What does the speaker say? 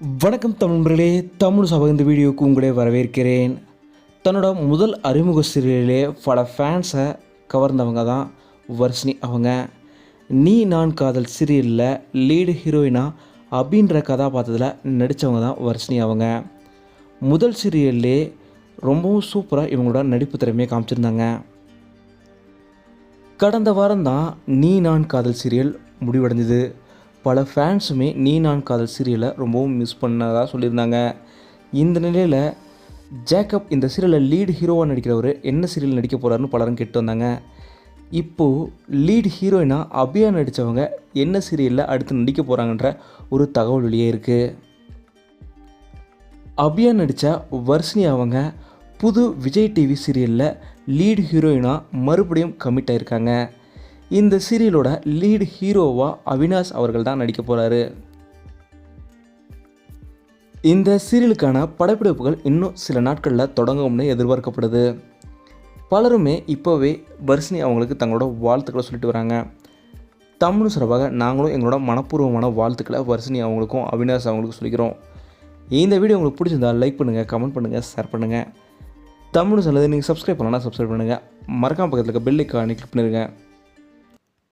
வணக்கம் தமிழ்களே தமிழ் சபை இந்த வீடியோவுக்கு உங்களே வரவேற்கிறேன். தன்னோட முதல் அறிமுக சீரியலே பல ஃபேன்ஸை கவர்ந்தவங்க தான் வர்ஷினி அவங்க. நீ நான் காதல் சீரியலில் லீடு ஹீரோயினா அப்படின்ற கதாபாத்திரத்தில் நடித்தவங்க தான் வர்ஷினி அவங்க. முதல் சீரியல்லே ரொம்பவும் சூப்பராக இவங்களோட நடிப்பு திறமையை காமிச்சிருந்தாங்க. கடந்த வாரம் தான் நீ நான் காதல் சீரியல் முடிவடைஞ்சது பல ஃபேன்ஸுமே நீ நான் காதல் சீரியலை ரொம்பவும் மிஸ் பண்ணதாக சொல்லியிருந்தாங்க. இந்த நிலையில் ஜேக்கப் இந்த சீரியலில் லீடு ஹீரோவாக நடிக்கிறவர் என்ன சீரியல் நடிக்க போகிறாருன்னு பலரும் கேட்டு வந்தாங்க. இப்போது லீட் ஹீரோயினாக அபியா நடித்தவங்க என்ன சீரியலில் அடுத்து நடிக்க போகிறாங்கன்ற ஒரு தகவல் வெளியே இருக்குது அபியா நடித்த வர்ஷினி அவங்க புது விஜய் டிவி சீரியலில் லீட் ஹீரோயினாக மறுபடியும் கமிட் ஆயிருக்காங்க. இந்த சீரியலோட லீட் ஹீரோவாக அவினாஷ் அவர்கள் தான் நடிக்க போகிறாரு இந்த சீரியலுக்கான படப்பிடிப்புகள் இன்னும் சில நாட்களில் தொடங்கும்னு எதிர்பார்க்கப்படுது. பலருமே இப்போவே வர்ஷினி அவங்களுக்கு தங்களோட வாழ்த்துக்களை சொல்லிட்டு வராங்க. தமிழ் சார்பாக நாங்களும் எங்களோட மனப்பூர்வமான வாழ்த்துக்களை வர்ஷினி அவங்களுக்கும் அவினாஷ் அவங்களுக்கும் சொல்லிக்கிறோம். இந்த வீடியோ உங்களுக்கு பிடிச்சிருந்தா லைக் பண்ணுங்கள் கமெண்ட் பண்ணுங்கள் ஷேர் பண்ணுங்கள் தமிழ் சொல்லுது நீங்கள் சப்ஸ்கிரைப் பண்ணலாம் சப்ஸ்கிரைப் பண்ணுங்கள் மறக்காம பக்கத்தில் இருக்க பெல் ஐக்கானை கிளிக் பண்ணிடுங்க